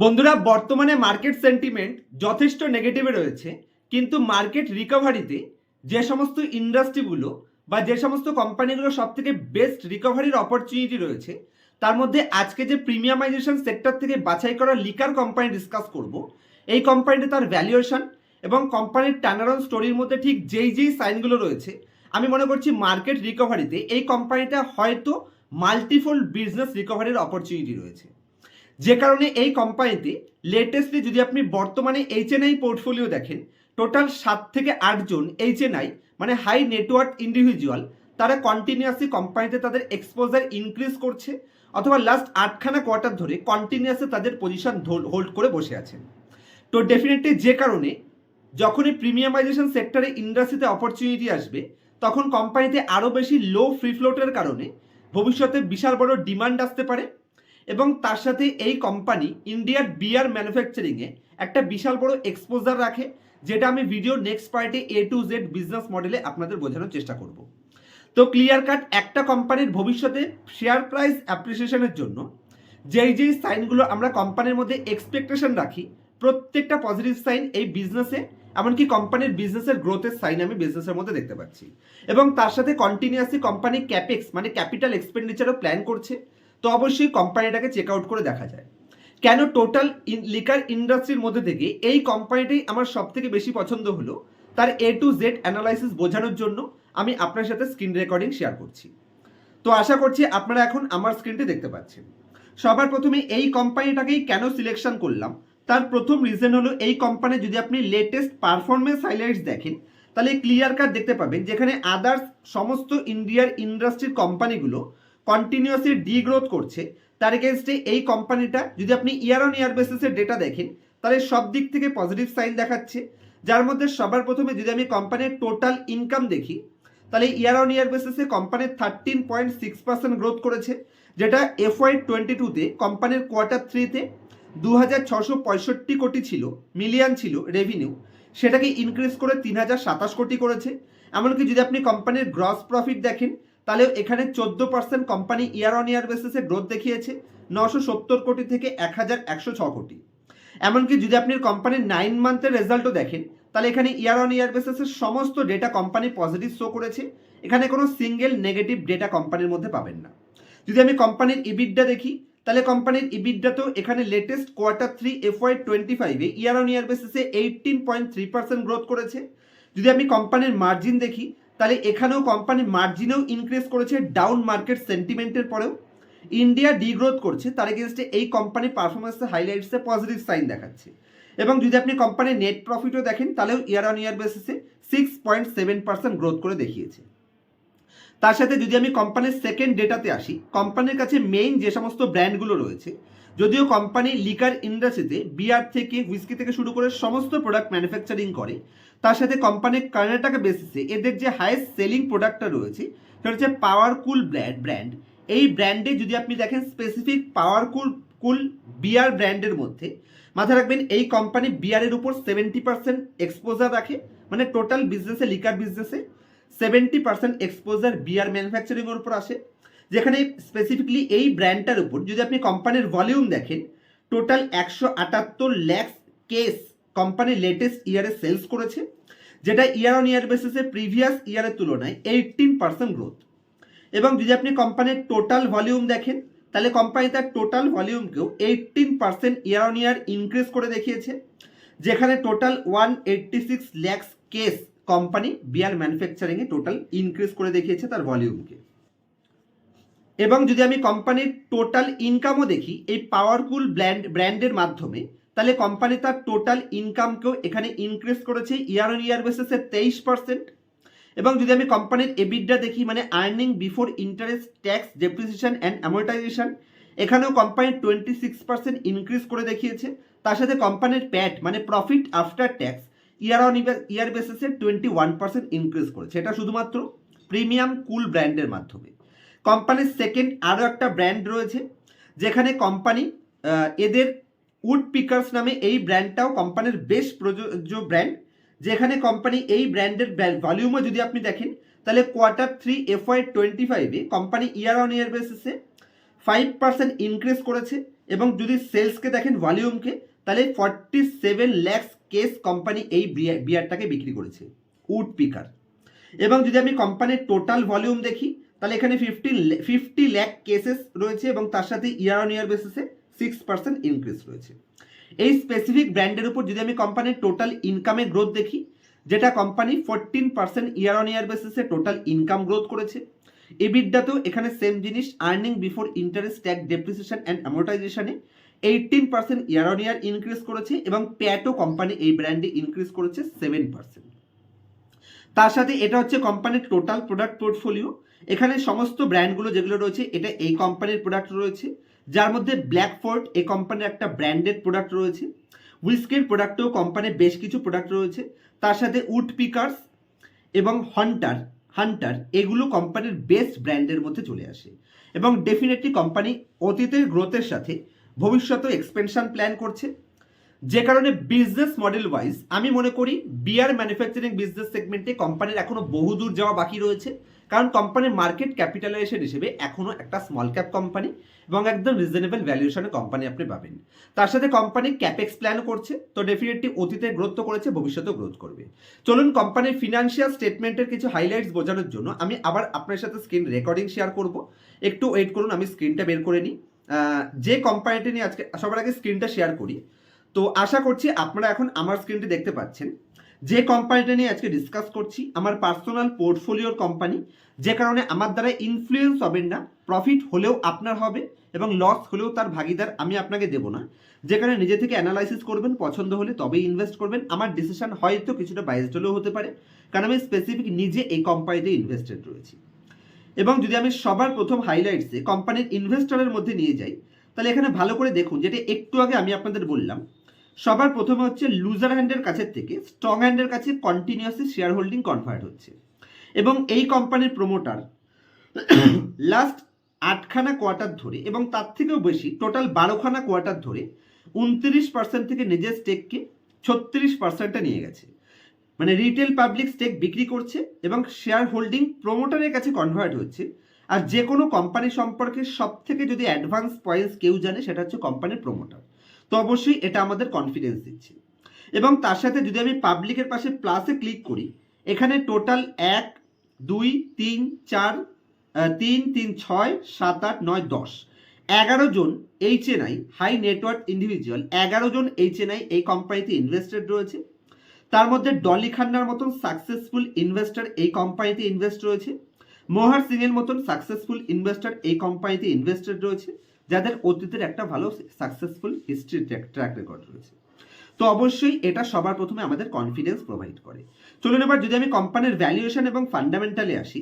বন্ধুরা, বর্তমানে market sentiment যথেষ্ট নেগেটিভে রয়েছে, কিন্তু মার্কেট রিকভারিতে যে সমস্ত ইন্ডাস্ট্রিগুলো বা যে সমস্ত কোম্পানিগুলো সব থেকে বেস্ট রিকভারির অপরচুনিটি রয়েছে, তার মধ্যে আজকে যে প্রিমিয়ামাইজেশন সেক্টর থেকে বাছাই করা লিকার কোম্পানি ডিসকাস করব, এই কোম্পানিতে তার ভ্যালুয়েশন এবং কোম্পানির টার্নারাউন্ড স্টোরির মধ্যে ঠিক যেই যেই সাইনগুলো রয়েছে, আমি মনে করছি মার্কেট রিকভারিতে এই কোম্পানিটা হয়তো মাল্টিফোল্ড বিজনেস রিকভারির অপরচুনিটি রয়েছে। যে কারণে এই কোম্পানিতে লেটেস্টলি যদি আপনি বর্তমানে এইচএনআই পোর্টফোলিও দেখেন টোটাল সাত থেকে আটজন এইচএনআই মানে হাই নেটওয়ার্ক ইন্ডিভিজুয়াল তারা কন্টিনিউয়াসলি কোম্পানিতে তাদের এক্সপোজার ইনক্রিজ করছে, অথবা লাস্ট আটখানা কোয়ার্টার ধরে কন্টিনিউয়াসলি তাদের পজিশন হোল্ড করে বসে আছেন তো ডেফিনেটলি যে কারণে যখনই প্রিমিয়ামাইজেশন সেক্টরে ইন্ডাস্ট্রিতে অপরচুনিটি আসবে, তখন কোম্পানিতে আরও বেশি লো ফ্রি ফ্লোটের কারণে ভবিষ্যতে বিশাল বড় ডিমান্ড আসতে পারে। এবং তার সাথে এই কোম্পানি ইন্ডিয়ার বিয়ার ম্যানুফ্যাকচারিংয়ে একটা বিশাল বড় এক্সপোজার রাখে, যেটা আমি ভিডিও নেক্সট পার্টে এ টু জেড বিজনেস মডেলে আপনাদের বোঝানোর চেষ্টা করব। তো ক্লিয়ার কাট একটা কোম্পানির ভবিষ্যতে শেয়ার প্রাইস অ্যাপ্রিসিয়েশনের জন্য যেই যেই সাইনগুলো আমরা কোম্পানির মধ্যে এক্সপেকটেশন রাখি, প্রত্যেকটা পজিটিভ সাইন এই বিজনেসে এমনকি কোম্পানির বিজনেসের গ্রোথের সাইন আমি বিজনেসের মধ্যে দেখতে পাচ্ছি। এবং তার সাথে কন্টিনিউয়াসলি কোম্পানি ক্যাপেক্স মানে ক্যাপিটাল এক্সপেন্ডিচারও প্ল্যান করছে। তো অবশ্যই কোম্পানিটাকে চেক আউট করে দেখা যায়। কেন টোটাল লিকার ইন্ডাস্ট্রির মধ্যে থেকে এই কোম্পানিটাই আমার সব থেকে বেশি পছন্দ হলো, তার এ টু জেড অ্যানালাইসিস বোঝানোর জন্য আমি আপনার সাথে স্ক্রিন রেকর্ডিং শেয়ার করছি। তো আশা করছি আপনারা এখন আমার স্ক্রিনটি দেখতে পাচ্ছেন। সবার প্রথমে এই কোম্পানিটাকেই কেন সিলেকশন করলাম? তার প্রথম রিজন হলো এই কোম্পানি যদি আপনি লেটেস্ট পারফরমেন্স হাইলাইটস দেখেন, তাহলে ক্লিয়ার কাট দেখতে পাবেন যেখানে আদার্স সমস্ত ইন্ডিয়ার ইন্ডাস্ট্রির কোম্পানিগুলো কন্টিনিউয়াসলি ডিগ্রোথ করছে, তার এগেনস্টে এই কোম্পানিটা যদি আপনি ইয়ার অন ইয়ার বেসিসের ডেটা দেখেন, তাহলে সব দিক থেকে পজিটিভ সাইন দেখাচ্ছে। যার মধ্যে সবার প্রথমে যদি আমি কোম্পানির টোটাল ইনকাম দেখি, তাহলে ইয়ার অন ইয়ার বেসিসে কোম্পানির thirteen point six percent growth করেছে, যেটা এফওয়াই টোয়েন্টি টুতে কোম্পানির কোয়ার্টার থ্রিতে দু হাজার ছশো পঁয়ষট্টি কোটি ছিল মিলিয়ন ছিল রেভিনিউ সেটাকে ইনক্রিজ করে তিন হাজার সাতাশ কোটি করেছে। এমনকি যদি আপনি কোম্পানির গ্রস প্রফিট দেখেন তাহলে এখানে চোদ্দ percent company year on year বেসিসে গ্রোথ দেখিয়েছে, নশো সত্তর কোটি থেকে এক হাজার একশো ছ কোটি। এমনকি যদি আপনি কোম্পানির নাইন মান্থের রেজাল্টও দেখেন, তাহলে এখানে ইয়ার অন ইয়ার বেসিসের সমস্ত ডেটা কোম্পানি পজিটিভ শো করেছে, এখানে কোনো সিঙ্গেল নেগেটিভ ডেটা কোম্পানির মধ্যে পাবেন না। যদি আমি কোম্পানির ইবিডটা দেখি, তাহলে কোম্পানির ইবিডটা তো এখানে latest quarter three FY twenty ফাইভে ইয়ার অন ইয়ার বেসিসে eighteen point three percent growth করেছে। যদি আমি কোম্পানির মার্জিন দেখি তাহলে এখানেও কোম্পানি মার্জিনেও ইনক্রিজ করেছে ডাউন মার্কেট সেন্টিমেন্টের পরেও। ইন্ডিয়া ডিগ্রোথ করছে, তার এগেনস্টে এই কোম্পানির পারফরমেন্সের হাইলাইটসে পজিটিভ সাইন দেখাচ্ছে। এবং যদি আপনি কোম্পানির নেট প্রফিটও দেখেন, তাহলেও ইয়ার অন ইয়ার বেসিসে six point seven percent growth করে দেখিয়েছে। তার সাথে যদি আমি কোম্পানির সেকেন্ড ডেটাতে আসি কোম্পানির কাছে মেইন যে সমস্ত ব্র্যান্ডগুলো রয়েছে, যদিও কোম্পানি লিকার ইন্ডাস্ট্রিতে বিয়ার থেকে হুইস্কি থেকে শুরু করে সমস্ত প্রোডাক্ট ম্যানুফ্যাকচারিং করে তার সাথে কোম্পানির কর্ণাটকা বেসিসে এদের যে হাইয়েস্ট সেলিং প্রোডাক্টটা রয়েছে, সেটা হচ্ছে পাওয়ার কুল ব্র্যান্ড ব্র্যান্ড এই ব্র্যান্ডে যদি আপনি দেখেন স্পেসিফিক পাওয়ার কুল কুল বিয়ার ব্র্যান্ডের মধ্যে, মাথায় রাখবেন এই কোম্পানি বিয়ারের উপর সেভেন্টি পার্সেন্ট এক্সপোজার রাখে মানে টোটাল বিজনেসে লিকার বিজনেসে সেভেন্টি পার্সেন্ট এক্সপোজার বিয়ার ম্যানুফ্যাকচারিংয়ের উপর আসে। যেখানে স্পেসিফিকলি এই ব্র্যান্ডটার উপর যদি আপনি কোম্পানির ভলিউম দেখেন টোটাল একশো আটাত্তর ল্যাক্স কেস কোম্পানি লেটেস্ট ইয়ারে সেলস করেছে, যেটা ইয়ার অন ইয়ার বেসিসে প্রিভিয়াস ইয়ারের তুলনায় এইটিন পার্সেন্ট গ্রোথ এবং যদি আপনি কোম্পানির টোটাল ভলিউম দেখেন, তাহলে কোম্পানি তার total ভলিউমকেও eighteen percent year on year increase করে দেখিয়েছে, যেখানে total one eighty six lakhs case company beer ম্যানুফ্যাকচারিংয়ে total increase করে দেখিয়েছে তার ভলিউমকে এবং যদি আমি কোম্পানির টোটাল ইনকামও দেখি, এই পাওয়ারফুল ব্র্যান্ড ব্র্যান্ডের মাধ্যমে তাহলে কোম্পানি তার টোটাল ইনকামকেও এখানে ইনক্রিজ করেছে ইয়ার অন ইয়ার বেসিসে তেইশ পার্সেন্ট এবং যদি আমি কোম্পানির এবিডটা দেখি মানে earning before interest tax depreciation and amortization এখানেও company twenty six percent increase করে দেখিয়েছে। তার সাথে কোম্পানির প্যাট মানে profit after tax year on year বেসিসে টোয়েন্টি ওয়ান পার্সেন্ট ইনক্রিজ করেছে। এটা শুধুমাত্র প্রিমিয়াম কুল ব্র্যান্ডের মাধ্যমে। কোম্পানির সেকেন্ড আরও একটা ব্র্যান্ড রয়েছে, যেখানে কোম্পানি এদের উড পিকার্স নামে এই ব্র্যান্ডটাও কোম্পানির বেশ প্রযোজ্য ব্র্যান্ড যেখানে কোম্পানি এই ব্র্যান্ডের ভলিউমও যদি আপনি দেখেন, তাহলে quarter three F Y twenty ফাইভে কোম্পানি ইয়ার অন ইয়ার বেসিসে ফাইভ পার্সেন্ট ইনক্রিজ করেছে এবং যদি সেলসকে দেখেন ভলিউমকে তাহলে forty seven lakhs case company এই বিয়ার- বিয়ারটাকে বিক্রি করেছে উড পিকার এবং যদি আমি কোম্পানির টোটাল ভলিউম দেখি, তাহলে এখানে ফিফটি ফিফটি ল্যাক কেসেস রয়েছে এবং তার সাথে ইয়ার অন ইয়ার বেসিসে সিক্স পার্সেন্ট ইনক্রিজ রয়েছে। এই স্পেসিফিক ব্র্যান্ডের উপর যদি আমি কোম্পানির টোটাল ইনকামের গ্রোথ দেখি, যেটা company fourteen percent year on year বেসিসে টোটাল ইনকাম গ্রোথ করেছে এবিডাতেও এখানে সেম জিনিস earning before interest tax depreciation and অ্যামোটাইজেশনে eighteen percent year on year increase করেছে এবং প্যাটও কোম্পানি এই ব্র্যান্ডে ইনক্রিজ করেছে সেভেন পার্সেন্ট তার সাথে এটা হচ্ছে কোম্পানির টোটাল প্রোডাক্ট পোর্টফোলিও এখানে সমস্ত ব্র্যান্ডগুলো যেগুলো রয়েছে, এটা এই কোম্পানির প্রোডাক্ট রয়েছে। যার মধ্যে ব্ল্যাক ফোর্ট এই কোম্পানির একটা ব্র্যান্ডেড প্রোডাক্ট রয়েছে। উইস্কির প্রোডাক্টেও কোম্পানির বেশ কিছু প্রোডাক্ট রয়েছে। তার সাথে উড পিকার্স এবং হান্টার হান্টার এগুলো কোম্পানির বেস্ট ব্র্যান্ডের মধ্যে চলে আসে। এবং ডেফিনেটলি কোম্পানি অতীতের গ্রোথের সাথে ভবিষ্যতে এক্সপেনশন প্ল্যান করছে। যে কারণে বিজনেস মডেল ওয়াইজ আমি মনে করি বিয়ার ম্যানুফ্যাকচারিং বিজনেস সেগমেন্টে কোম্পানির এখনও বহুদূর যাওয়া বাকি রয়েছে। কারণ কোম্পানির মার্কেট ক্যাপিটালাইজেশন হিসেবে এখনও একটা স্মল ক্যাপ কোম্পানি এবং একদম রিজনেবল ভ্যালুয়েশনে কোম্পানি আপনি পাবেন। তার সাথে কোম্পানি ক্যাপেক্স প্ল্যান করছে, তো ডেফিনেটলি অতীতে গ্রোথ তো করেছে, ভবিষ্যতেও গ্রোথ করবে। চলুন কোম্পানির ফিনান্সিয়াল স্টেটমেন্টের কিছু হাইলাইটস বোঝানোর জন্য আমি আবার আপনার সাথে স্ক্রিন রেকর্ডিং শেয়ার করব। একটু ওয়েট করুন, আমি স্ক্রিনটা বের করে নিই। যে কোম্পানিটি নিয়ে আজকে, সবার আগে স্ক্রিনটা শেয়ার করি। তো আশা করছি আপনারা এখন আমার স্ক্রিনটি দেখতে পাচ্ছেন। যে কোম্পানিটা নিয়ে আজকে ডিসকাস করছি, আমার পার্সোনাল পোর্টফোলিওর কোম্পানি যে কারণে আমার দ্বারা ইনফ্লুয়েন্স হবেন না প্রফিট হলেও আপনার হবে এবং লস হলেও তার ভাগিদার আমি আপনাকে দেবো না। যেখানে নিজে থেকে অ্যানালাইসিস করবেন, পছন্দ হলে তবেই ইনভেস্ট করবেন। আমার ডিসিশন হয়তো কিছুটা বাইসড হলেও হতে পারে, কারণ আমি স্পেসিফিক নিজে এই কোম্পানিতে ইনভেস্টেড রয়েছি। এবং যদি আমি সবার প্রথম হাইলাইটসে কোম্পানির ইনভেস্টরের মধ্যে নিয়ে যাই, তাহলে এখানে ভালো করে দেখুন, যেটা একটু আগে আমি আপনাদের বললাম সবার প্রথমে হচ্ছে লুজার হ্যান্ডের কাছের থেকে স্ট্রং হ্যান্ডের কাছে কন্টিনিউয়াসলি শেয়ার হোল্ডিং কনভার্ট হচ্ছে। এবং এই কোম্পানির প্রমোটার লাস্ট আটখানা কোয়ার্টার ধরে এবং তার থেকেও বেশি টোটাল বারোখানা কোয়ার্টার ধরে উনত্রিশ পার্সেন্ট থেকে নিজের স্টেককে ছত্রিশ পার্সেন্টটা নিয়ে গেছে। মানে রিটেল পাবলিক স্টেক বিক্রি করছে এবং শেয়ার হোল্ডিং প্রমোটারের কাছে কনভার্ট হচ্ছে। আর যে কোনো কোম্পানি সম্পর্কে সব থেকে যদি অ্যাডভান্স পয়েন্টস কেউ জানে, সেটা হচ্ছে কোম্পানির প্রমোটার তো অবশ্যই এটা আমাদের কনফিডেন্স দিচ্ছে। এবং তার সাথে যদি আমি পাবলিকের পাশে প্লাসে ক্লিক করি, এখানে টোটাল এক, দুই, তিন, চার তিন তিন, ছয়, সাত, আট, নয়, দশ। এগারো জন H N high network individual এগারো জন এইচ এন এই কোম্পানিতে ইনভেস্টেড রয়েছে। তার মধ্যে ডলি খান্নার মতন সাকসেসফুল ইনভেস্টর এই কোম্পানিতে ইনভেস্ট রয়েছে। মোহার সিংয়ের মতন সাকসেসফুল ইনভেস্টর এই কোম্পানিতে ইনভেস্টেড রয়েছে। যাদের অতীতের একটা ভালো সাকসেসফুল হিস্ট্রি ট্র্যাক রেকর্ড রয়েছে। তো অবশ্যই এটা সবার প্রথমে আমাদের কনফিডেন্স প্রোভাইড করে। চলুন এবার যদি আমি কোম্পানির ভ্যালুয়েশন এবং ফান্ডামেন্টালে আসি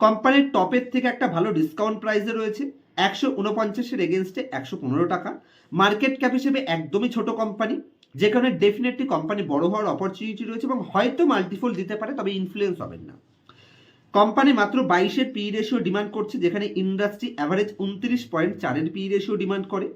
কোম্পানির টপের থেকে একটা ভালো ডিসকাউন্ট প্রাইসে রয়েছে, একশো উনপঞ্চাশের এগেনস্টে একশো পনেরো টাকা। মার্কেট ক্যাপ হিসেবে একদমই ছোট কোম্পানি যে কারণে ডেফিনেটলি কোম্পানি বড় হওয়ার অপরচুনিটি রয়েছে এবং হয়তো মাল্টিফোল দিতে পারে, তবে ইনফ্লুয়েন্স হবেন না। কোম্পানি মাত্র বাইশের পি রেশিও ডিমান্ড করছে, যেখানে ইন্ডাস্ট্রি অ্যাভারেজ উনত্রিশ পয়েন্ট চারের পি রেশিও ডিমান্ড করে।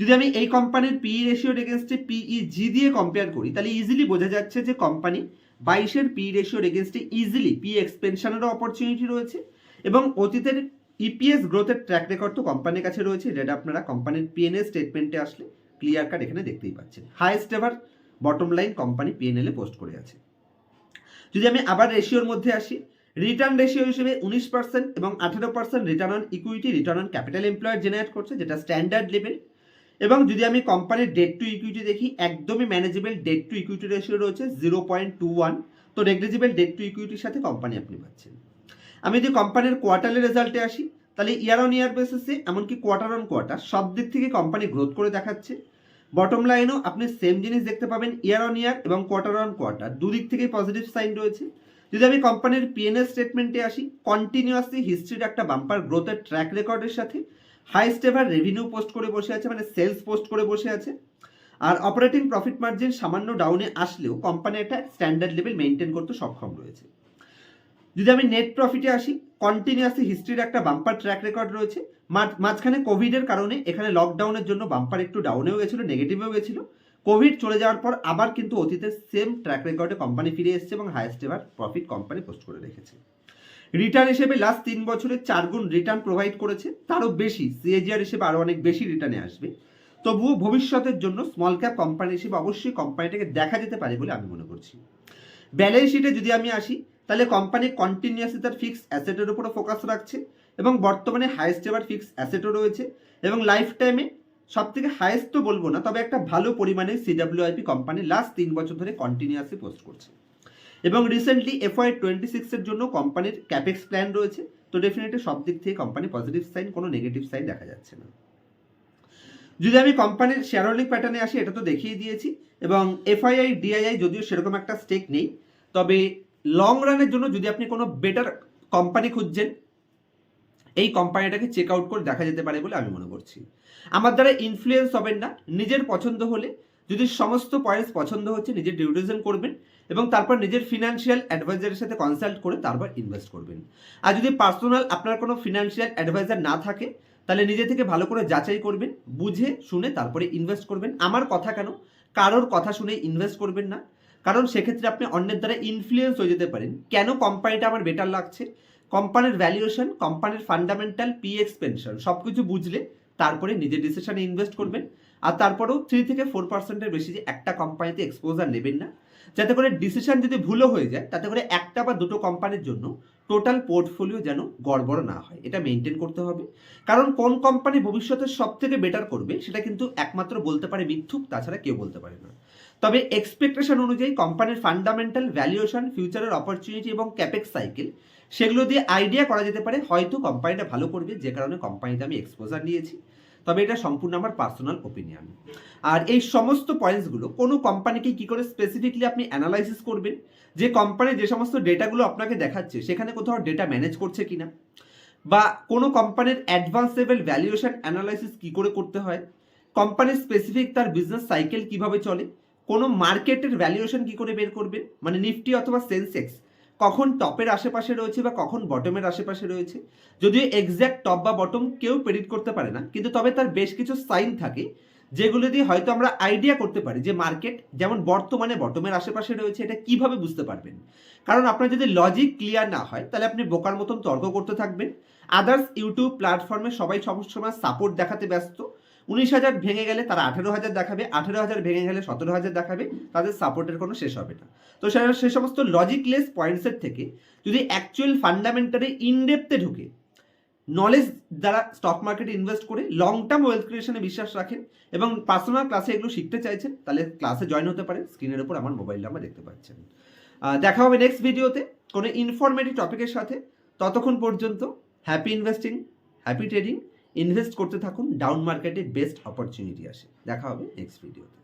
যদি আমি এই কোম্পানির পি রেশিওর এগেনস্টে পিই জি দিয়ে কম্পেয়ার করি, তাহলে ইজিলি বোঝা যাচ্ছে যে কোম্পানি বাইশের পি রেশিওর এগেনস্টে ইজিলি পি এক্সপেনশনেরও অপরচুনিটি রয়েছে এবং অতীতের ইপিএস গ্রোথের ট্র্যাক রেকর্ড তো কোম্পানির কাছে রয়েছে। যেটা আপনারা কোম্পানির পিএনএল স্টেটমেন্টে আসলে ক্লিয়ার কাট এখানে দেখতেই পাচ্ছেন। Highest ever bottom line company পিএনএলে post করে আছে। যদি আমি আবার রেশিওর মধ্যে আসি রিটার্ন রেশিও হিসেবে উনিশ পার্সেন্ট এবং আঠেরো percent return on equity return on capital employer generate করছে, যেটা স্ট্যান্ডার্ড লেভেল এবং যদি আমি কোম্পানির ডেট টু ইকুইটি দেখি, একদমই manageable debt to equity ratio রয়েছে জিরো পয়েন্ট টু ওয়ান তো নেগলিজিবল ডেট টু ইকুইটির সাথে কোম্পানি আপনি পাচ্ছেন। আমি যদি কোম্পানির কোয়ার্টারলি রেজাল্টে আসি, তাহলে ইয়ার অন ইয়ার বেসিসে এমনকি কোয়ার্টার অন কোয়ার্টার সব দিক থেকে কোম্পানি গ্রোথ করে দেখাচ্ছে। বটম লাইনও আপনি সেম জিনিস দেখতে পাবেন ইয়ার অন ইয়ার এবং কোয়ার্টার অন কোয়ার্টার দুদিক থেকেই পজিটিভ সাইন রয়েছে। যদি আমি কোম্পানির পিএনএস স্টেটমেন্টে আসি কন্টিনিউয়াসলি হিস্ট্রির একটা বাম্পার গ্রোথের ট্র্যাক রেকর্ডের সাথে হাইস্ট এভার রেভিনিউ পোস্ট করে বসে আছে মানে সেলস পোস্ট করে বসে আছে। আর অপারেটিং প্রফিট মার্জিন সামান্য ডাউনে আসলেও কোম্পানি একটা স্ট্যান্ডার্ড লেভেল মেনটেন করতে সক্ষম রয়েছে। যদি আমি নেট প্রফিটে আসি কন্টিনিউয়াসলি হিস্ট্রির একটা বাম্পার ট্র্যাক রেকর্ড রয়েছে। মাঝ- মাঝখানে কোভিডের কারণে এখানে লকডাউনের জন্য বাম্পার একটু ডাউনেও গেছিল নেগেটিভেও গেছিল। কোভিড চলে যাওয়ার পর আবার কিন্তু অতীতের সেম ট্র্যাক রেকর্ডে কোম্পানি ফিরে এসেছে এবং highest ever profit company post করে রেখেছে। রিটার্ন হিসেবে লাস্ট তিন বছরে চার গুণ রিটার্ন প্রোভাইড করেছে, তারও বেশি। সিএজিআর হিসেবে আরও অনেক বেশি রিটার্নে আসবে। তবুও ভবিষ্যতের জন্য স্মল ক্যাপ কোম্পানি হিসেবে অবশ্যই কোম্পানিটাকে দেখা যেতে পারে বলে আমি মনে করছি। ব্যালেন্স শিটে যদি আমি আসি, তাহলে কোম্পানি কন্টিনিউয়াসলি তার ফিক্সড অ্যাসেটের উপরে ফোকাস রাখছে এবং বর্তমানে হাইয়েস্ট এবার ফিক্সড অ্যাসেটও রয়েছে এবং লাইফ টাইমে সব থেকে হাইয়েস্ট তো বলব না, তবে একটা ভালো পরিমাণে সিডাব্লিউআইপি কোম্পানি লাস্ট তিন বছর ধরে কন্টিনিউয়াসলি পোস্ট করছে। এবং রিসেন্টলি এফআই টোয়েন্টি সিক্সের জন্য কোম্পানির ক্যাপেক্স প্ল্যান রয়েছে, তো ডেফিনেটলি সব দিক থেকে কোম্পানি পজিটিভ সাইন কোনো নেগেটিভ সাইন দেখা যাচ্ছে না। যদি আমি কোম্পানির শেয়ার হোল্ডিং প্যাটার্নে আসি, এটা তো দেখিয়ে দিয়েছি, এবং এফআইআই ডিআইআই যদিও সেরকম একটা স্টেক নেই, তবে লং রানের জন্য যদি আপনি কোনো বেটার কোম্পানি খুঁজছেন এই কোম্পানিটাকে চেক আউট করে দেখা যেতে পারে বলে আমি মনে করছি। আমার দ্বারা ইনফ্লুয়েন্স হবেন না, নিজের পছন্দ হলে, যদি সমস্ত পয়েন্টস পছন্দ হচ্ছে নিজের ডিউটিশন করবেন এবং তারপর নিজের ফিনান্সিয়াল অ্যাডভাইজারের সাথে কনসাল্ট করে তারপর ইনভেস্ট করবেন। আর যদি পার্সোনাল আপনার কোনো ফিনান্সিয়াল অ্যাডভাইজার না থাকে, তাহলে নিজে থেকে ভালো করে যাচাই করবেন, বুঝে শুনে তারপরে ইনভেস্ট করবেন। আমার কথা কেন? কারোর কথা শুনে ইনভেস্ট করবেন না। কারণ সেক্ষেত্রে আপনি অন্যের দ্বারা ইনফ্লুয়েন্স হয়ে যেতে পারেন। কেন কোম্পানিটা আমার বেটার লাগছে? কোম্পানির ভ্যালুয়েশন কোম্পানির ফান্ডামেন্টাল পি এক্সপেনশন সব কিছু বুঝলে তারপরে নিজের ডিসিশনে ইনভেস্ট করবেন। আর তারপরেও থ্রি থেকে ফোর পার্সেন্টের বেশি যে একটা কোম্পানিতে এক্সপোজার নেবেন না। যাতে করে ডিসিশন যদি ভুলও হয়ে যায়, তাতে করে একটা বা দুটো কোম্পানির জন্য টোটাল পোর্টফোলিও যেন গড়বড় না হয়। এটা মেনটেন করতে হবে। কারণ কোন কোম্পানি ভবিষ্যতে সব থেকে বেটার করবে, সেটা কিন্তু একমাত্র বলতে পারে মিথ্যুক, তাছাড়া কেউ বলতে পারে না। তবে এক্সপেকটেশন অনুযায়ী কোম্পানির ফান্ডামেন্টাল ভ্যালুয়েশন ফিউচারের অপরচুনিটি এবং ক্যাপেক্স সাইকেল সেগুলো দিয়ে আইডিয়া করা যেতে পারে। হয়তো কোম্পানিটা ভালো করবে, যে কারণে কোম্পানিতে আমি এক্সপোজার নিয়েছি। তবে এটা সম্পূর্ণ আমার পার্সোনাল ওপিনিয়ন আর এই সমস্ত পয়েন্টসগুলো কোনো কোম্পানিকে কি করে স্পেসিফিকলি আপনি অ্যানালাইসিস করবেন? যে কোম্পানি যে সমস্ত ডেটাগুলো আপনাকে দেখাচ্ছে, সেখানে কোথাও ডেটা ম্যানেজ করছে কি না বা কোনো কোম্পানির অ্যাডভান্স লেভেল ভ্যালুয়েশন অ্যানালাইসিস কি করে করতে হয়? কোম্পানির স্পেসিফিক তার বিজনেস সাইকেল কীভাবে চলে? কোনো মার্কেটের ভ্যালুয়েশন কি করে বের করবেন মানে নিফটি অথবা সেন্সেক্স কখন টপের আশেপাশে রয়েছে বা কখন বটমের আশেপাশে রয়েছে। যদিও এক্স্যাক্ট টপ বা বটম কেউ প্রেডিক্ট করতে পারে না, কিন্তু তবে তার বেশ কিছু সাইন থাকে, যেগুলো দিয়ে হয়তো আমরা আইডিয়া করতে পারি যে মার্কেট যেমন বর্তমানে বটমের আশেপাশে রয়েছে, এটা কীভাবে বুঝতে পারবেন। কারণ আপনার যদি লজিক ক্লিয়ার না হয়, তাহলে আপনি বোকার মতন তর্ক করতে থাকবেন। আদার্স ইউটিউব প্ল্যাটফর্মে সবাই সবসময় সাপোর্ট দেখাতে ব্যস্ত। উনিশ হাজার ভেঙে গেলে তারা আঠেরো হাজার দেখাবে, আঠেরো হাজার ভেঙে গেলে সতেরো হাজার দেখাবে, তাদের সাপোর্টের কোনো শেষ হবে না। তো সে- সমস্ত লজিকলেস পয়েন্টসের থেকে যদি অ্যাকচুয়াল ফান্ডামেন্টালে ইনডেপথে ঢুকে নলেজ দ্বারা স্টক মার্কেটে ইনভেস্ট করে লং টার্ম ওয়েলথ ক্রিয়েশনে বিশ্বাস রাখেন এবং পার্সোনাল ক্লাসে এগুলো শিখতে চাইছেন, তাহলে ক্লাসে জয়েন হতে পারেন। স্ক্রিনের উপর আমার মোবাইল নাম্বার দেখতে পাচ্ছেন। দেখা হবে নেক্সট ভিডিওতে কোনো ইনফরমেটিভ টপিকের সাথে। ততক্ষণ পর্যন্ত happy investing happy trading invest করতে থাকুন ডাউন মার্কেটে বেস্ট অপরচুনিটি আসে। দেখা হবে নেক্সট ভিডিওতে